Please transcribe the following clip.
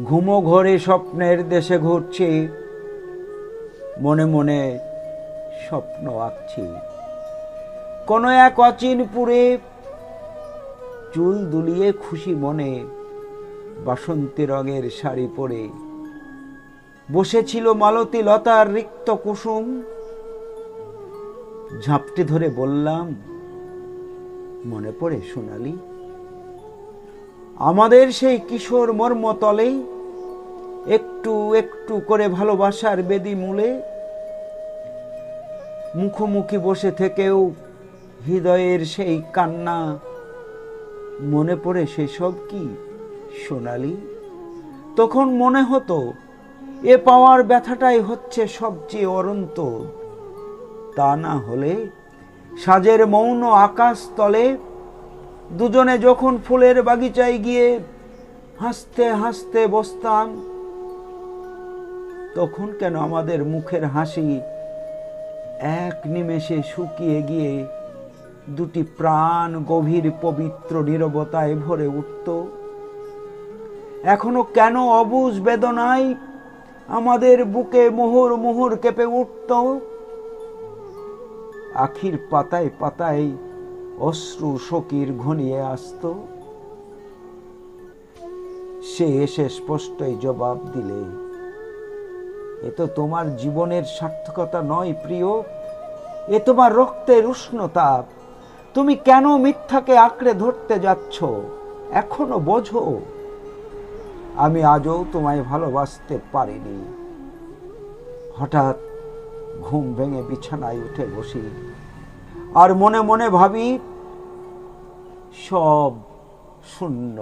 ঘুমো ঘরে স্বপ্নের দেশে ঘুরছি, মনে মনে স্বপ্ন আঁকছি। কোনো এক অচিন অচিনপুরে চুল দুলিয়ে খুশি মনে বাসন্তী রঙের শাড়ি পরে। বসেছিল মালতী লতার রিক্ত কুসুম, ঝাপটে ধরে বললাম, মনে পড়ে সোনালি? আমাদের সেই কিশোর মর্মতলে একটু একটু করে ভালোবাসার বেদি মূলে মুখোমুখি বসে থেকেও হৃদয়ের সেই কান্না মনে পড়ে সেসব কি সোনালি? তখন মনে হতো, এ পাওয়ার ব্যথাটাই হচ্ছে সবচেয়ে অরন্ত তা না হলে সাজের মৌন আকাশ তলে দুজনে যখন ফুলের বাগিচায় গিয়ে হাসতে হাসতে বসতাম, তখন কেন আমাদের মুখের হাসি এক নিমেষে শুকিয়ে গিয়ে দুটি প্রাণ গভীর পবিত্র নীরবতায় ভরে উঠত? এখনও কেন অবুজ বেদনায় আমাদের বুকে মোহর মোহর কেঁপে উঠত? আখির পাতায় পাতায় অশ্রু শোকির ঘনিয়ে আসত। সে এসে স্পষ্টই জবাব দিলে, এ তো তোমার জীবনের সার্থকতা নয় প্রিয়, এ তোমার রক্তের উষ্ণতাপ তুমি কেন মিথ্যাকে আঁকড়ে ধরতে যাচ্ছ? এখনও বোঝো। আমি আজও তোমায় ভালোবাসতে পারিনি। হঠাৎ ঘুম ভেঙে বিছানায় উঠে বসি। আর মনে মনে ভাবি সব শূন্য।